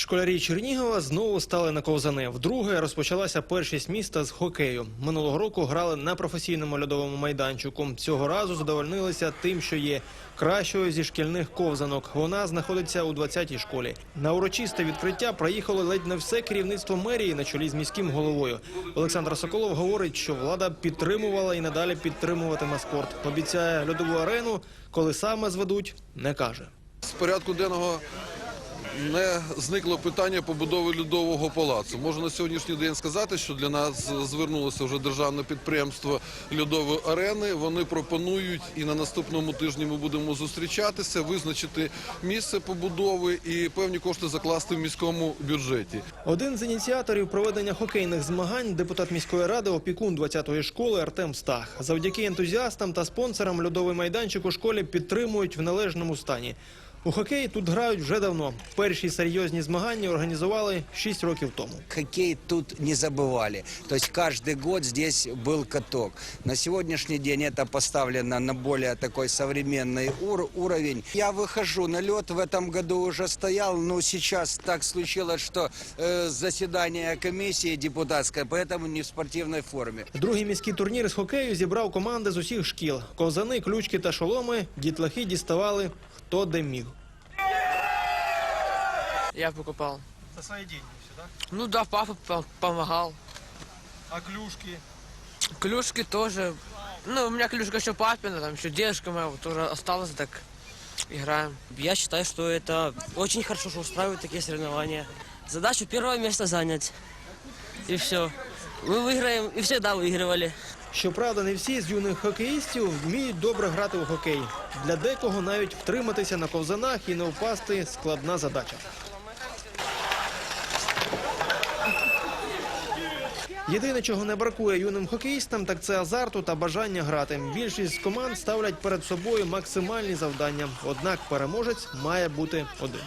Школярі Чернігова знову стали на ковзани. Вдруге розпочалася першість міста з хокею. Минулого року грали на професійному льодовому майданчику. Цього разу задовольнилися тим, що є кращою зі шкільних ковзанок. Вона знаходиться у 20-й школі. На урочисте відкриття приїхало ледь не все керівництво мерії на чолі з міським головою. Олександр Соколов говорить, що влада підтримувала і надалі підтримуватиме спорт. Обіцяє льодову арену, коли саме зведуть, не каже. З порядку денного не зникло питання побудови льодового палацу. Можу на сьогоднішній день сказати, що для нас звернулося вже державне підприємство льодової арени. Вони пропонують і на наступному тижні ми будемо зустрічатися, визначити місце побудови і певні кошти закласти в міському бюджеті. Один з ініціаторів проведення хокейних змагань, депутат міської ради, опікун 20-ї школи Артем Стах. Завдяки ентузіастам та спонсорам льодовий майданчик у школі підтримують в належному стані. У хокеї тут грають вже давно. Перші серйозні змагання організували 6 років тому. Хоккей тут не забывали. То есть каждый год здесь был каток. На сегодняшний день это поставлено на более такой современный ур- уровень. Я выхожу на лед, в этом году уже стоял, но сейчас так случилось, что э, заседание комиссии депутатской, поэтому не в спортивной форме. Другий міський турнір з хокею зібрав команди з усіх шкіл. Ковзани, ключки та шоломи дітлахи діставали хто де міг. Я покупал. За свої деньги все, так? Ну да, папа по- помогал. А клюшки? Клюшки тоже. Ну, у меня клюшка еще папина, там еще дедушка моя вот тоже осталась, так играем. Я считаю, что это очень хорошо, что устраивают такие соревнования. Задача первое место занять. И все. Мы выиграем и всегда выигрывали. Щоправда, не всі з юних хокеїстів вміють добре грати у хокей. Для декого навіть втриматися на ковзанах і не впасти складна задача. Єдине, чого не бракує юним хокеїстам, так це азарту та бажання грати. Більшість команд ставлять перед собою максимальні завдання. Однак переможець має бути один.